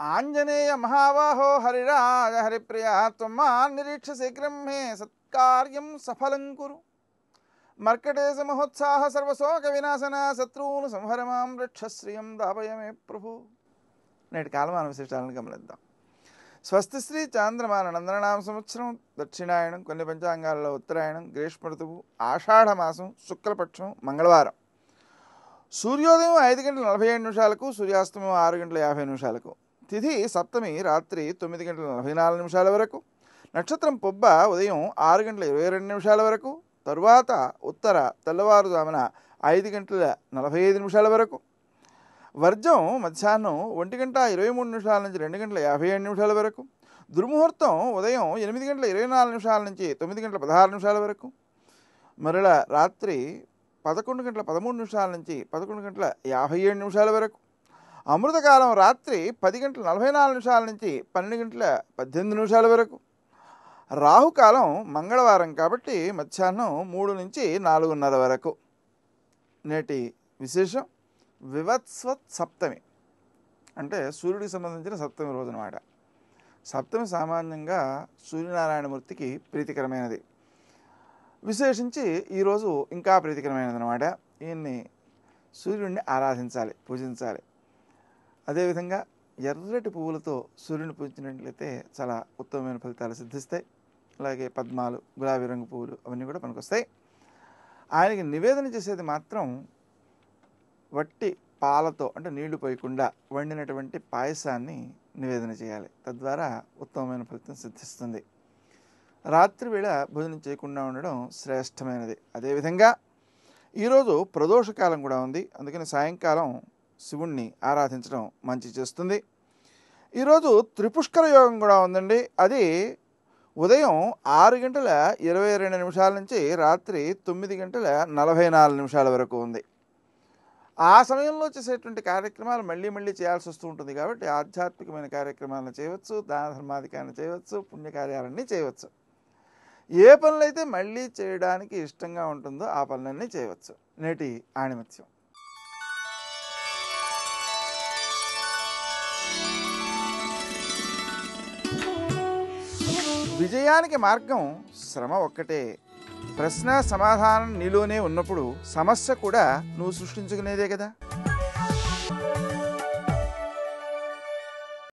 ఆంజనేయ మహావాహో హరిరాజ హరిప్రియా త్వమ్మా నిరీక్ష శీఘ్రం మే సత్కార్యం సఫలం కురు. మర్కటేశ మహోత్సాహ సర్వశోక వినాశన శత్రువును సంహరమాం రక్షశ్రియం దాపయమే ప్రభు. నేటి కాలమాన విశేషాలను గమనిద్దాం. స్వస్తి శ్రీ చాంద్రమాన నందననామ సంవత్సరం దక్షిణాయనం కొన్ని పంచాంగాలలో ఉత్తరాయణం గ్రీష్మ ఋతువు ఆషాఢమాసం శుక్లపక్షం మంగళవారం. సూర్యోదయం ఐదు గంటల నలభై ఏడు నిమిషాలకు సూర్యాస్తమయం ఆరు గంటల యాభై నిమిషాలకు. తిథి సప్తమి రాత్రి తొమ్మిది గంటల నలభై నాలుగు నిమిషాల వరకు నక్షత్రం పొబ్బ ఉదయం ఆరు గంటల ఇరవై రెండు నిమిషాల వరకు తరువాత ఉత్తర తెల్లవారుజామున ఐదు గంటల నలభై ఐదు నిమిషాల వరకు వర్జం మధ్యాహ్నం ఒంటి గంట ఇరవై మూడు నిమిషాల నుంచి రెండు గంటల యాభై ఏడు నిమిషాల వరకు దుర్ముహూర్తం ఉదయం ఎనిమిది గంటల ఇరవై నాలుగు నిమిషాల నుంచి తొమ్మిది గంటల పదహారు నిమిషాల వరకు మరల రాత్రి పదకొండు గంటల పదమూడు నిమిషాల నుంచి పదకొండు గంటల యాభై ఏడు నిమిషాల వరకు అమృతకాలం రాత్రి పది గంటల నలభై నాలుగు నిమిషాల నుంచి పన్నెండు గంటల పద్దెనిమిది నిమిషాల వరకు. రాహుకాలం మంగళవారం కాబట్టి మధ్యాహ్నం మూడు నుంచి నాలుగున్నర వరకు. నేటి విశేషం వివత్స్వత్ సప్తమి. అంటే సూర్యుడికి సంబంధించిన సప్తమి రోజు అనమాట సప్తమి సామాన్యంగా సూర్యనారాయణమూర్తికి ప్రీతికరమైనది. విశేషించి ఈరోజు ఇంకా ప్రీతికరమైనది అనమాట ఈయన్ని సూర్యుడిని ఆరాధించాలి పూజించాలి. అదేవిధంగా ఎర్రటి పువ్వులతో సూర్యుని పూజించినట్లయితే చాలా ఉత్తమమైన ఫలితాలు సిద్ధిస్తాయి. అలాగే పద్మాలు గులాబీ రంగు పువ్వులు అవన్నీ కూడా పనికొస్తాయి. ఆయనకి నివేదన చేసేది మాత్రం వట్టి పాలతో అంటే నీళ్ళు పోయకుండా వండినటువంటి పాయసాన్ని నివేదన చేయాలి. తద్వారా ఉత్తమమైన ఫలితం సిద్ధిస్తుంది. రాత్రి వేళ భోజనం చేయకుండా ఉండడం శ్రేష్టమైనది. అదేవిధంగా ఈరోజు ప్రదోషకాలం కూడా ఉంది. అందుకని సాయంకాలం శివుణ్ణి ఆరాధించడం మంచి చేస్తుంది. ఈరోజు త్రిపుష్కర యోగం కూడా ఉందండి. అది ఉదయం ఆరు గంటల ఇరవై రెండు నిమిషాల నుంచి రాత్రి తొమ్మిది గంటల నలభై నాలుగు నిమిషాల వరకు ఉంది. ఆ సమయంలో చేసేటువంటి కార్యక్రమాలు మళ్ళీ మళ్ళీ చేయాల్సి వస్తూ ఉంటుంది కాబట్టి ఆధ్యాత్మికమైన కార్యక్రమాలను చేయవచ్చు దాన ధర్మాధికారాన్ని చేయవచ్చు పుణ్యకార్యాలన్నీ చేయవచ్చు. ఏ పనులైతే మళ్ళీ చేయడానికి ఇష్టంగా ఉంటుందో ఆ పనులన్నీ చేయవచ్చు. నేటి ఆణిమత్యం. విజయానికి మార్గం శ్రమ ఒక్కటే. ప్రశ్న సమాధానం నీలోనే ఉన్నప్పుడు సమస్య కూడా నువ్వు సృష్టించుకునేదే కదా.